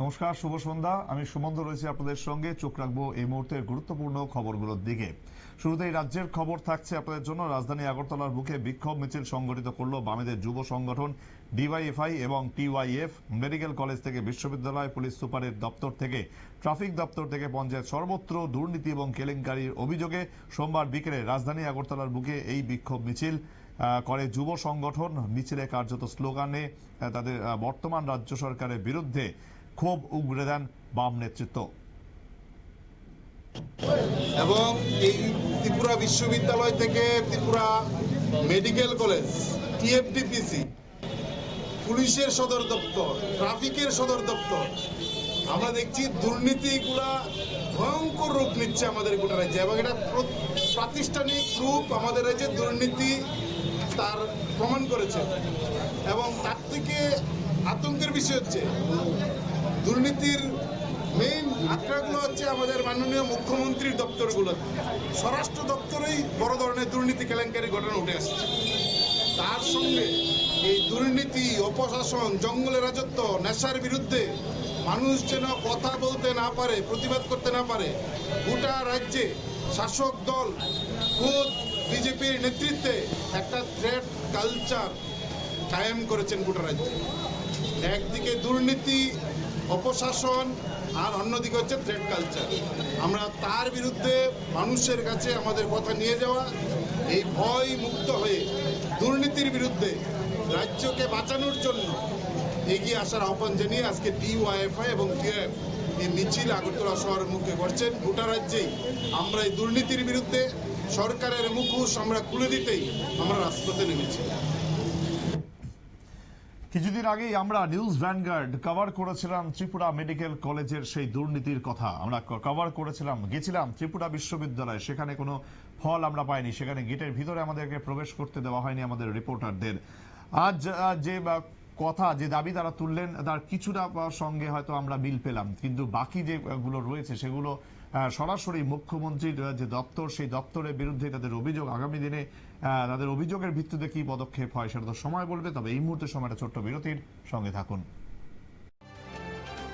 নমস্কার, শুভ সন্ধ্যা। আমি সুমন্ত রয়েছি আপনাদের সঙ্গে। চোখ রাখব এই মুহূর্তের গুরুত্বপূর্ণ খবরগুলোর দিকে। শুরুতেই রাজ্যের খবর থাকছে আপনাদের জন্য। রাজধানী আগরতলার বুকে বিক্ষোভ মিছিল সংগঠিত করল বামেদের যুব সংগঠন ডিওয়াইএফআই এবং টিওয়াইএফ। মেডিকেল কলেজ থেকে বিশ্ববিদ্যালয় পুলিশ সুপারের দপ্তর থেকে, ট্রাফিক দপ্তর থেকে পঞ্চায়েত সর্বত্র দুর্নীতি এবং কেলেঙ্কারির অভিযোগে সোমবার বিকেলে রাজধানী আগরতলার বুকে এই বিক্ষোভ মিছিল করে যুব সংগঠন। মিছিলে কার্যত স্লোগানে তাদের বর্তমান রাজ্য সরকারের বিরুদ্ধে ক্ষোভ উগরে দেন বাম নেতৃত্ব। এবং এই ত্রিপুরা বিশ্ববিদ্যালয় থেকে ত্রিপুরা মেডিকেল কলেজ, টিএফডিপিসি, পুলিশের সদর দপ্তর, ট্রাফিকের সদর দপ্তর, আমরা দেখছি দুর্নীতিগুলা ভয়ঙ্কর রূপ নিচ্ছে আমাদের গোটা রাজ্যে এবং এটা প্রাতিষ্ঠানিক রূপ আমাদের রাজ্যে দুর্নীতি তার প্রমাণ করেছে। এবং তার থেকে আতঙ্কের বিষয় হচ্ছে দুর্নীতির মেইন আখড়াগুলো হচ্ছে আমাদের মাননীয় মুখ্যমন্ত্রীর দপ্তরগুলো। স্বরাষ্ট্র দপ্তরেই বড় ধরনের দুর্নীতি কেলেঙ্কারি ঘটনা উঠে আসছে। তার সঙ্গে এই দুর্নীতি, অপশাসন, জঙ্গলের রাজত্ব, নেশার বিরুদ্ধে মানুষ যেন কথা বলতে না পারে, প্রতিবাদ করতে না পারে, গোটা রাজ্যে শাসক দল, খোদ বিজেপির নেতৃত্বে একটা থ্রেড কালচার কায়েম করেছেন গোটা রাজ্যে। একদিকে দুর্নীতি অপশাসন আর অন্যদিকে হচ্ছে থ্রেড কালচার আমরা তার বিরুদ্ধে মানুষের কাছে আমাদের কথা নিয়ে যাওয়া, এই ভয় মুক্ত হয়ে দুর্নীতির বিরুদ্ধে রাজ্যকে বাঁচানোর জন্য এগিয়ে আসার আহ্বান জানিয়ে আজকে ডিওয়াইএফআই এবং টিএফ এই মিছিল আগরতলা শহরের মুখে করছেন। গোটা রাজ্যেই আমরা এই দুর্নীতির বিরুদ্ধে সরকারের মুখোশ আমরা খুলে দিতেই আমরা রাজপথে নেমেছি। কিছুদিন আগেই আমরা নিউজ ভ্যানগার্ড কভার করেছিলাম ত্রিপুরা মেডিকেল কলেজের সেই দুর্নীতির কথা। আমরা কভার করেছিলাম, গেছিলাম ত্রিপুরা বিশ্ববিদ্যালয়ে। সেখানে কোনো ফল আমরা পাইনি। সেখানে গেটের ভিতরে আমাদেরকে প্রবেশ করতে দেওয়া হয়নি আমাদের রিপোর্টারদের। আজ যে কথা, যে দাবি তারা তুললেন, তার কিছুটা সঙ্গে হয়তো আমরা মিল পেলাম। কিন্তু বাকি যেগুলো রয়েছে, সেগুলো সরাসরি মুখ্যমন্ত্রীর যে দপ্তর, সেই দপ্তরের বিরুদ্ধে তাদের অভিযোগ আগামী দিনে তাদের অভিযোগের ভিত্তিতে কি পদক্ষেপ হয় সেটা তো সময় বলবে, তবে এই মুহূর্তে সময়টা ছোট্ট বিরতির সঙ্গে থাকুন।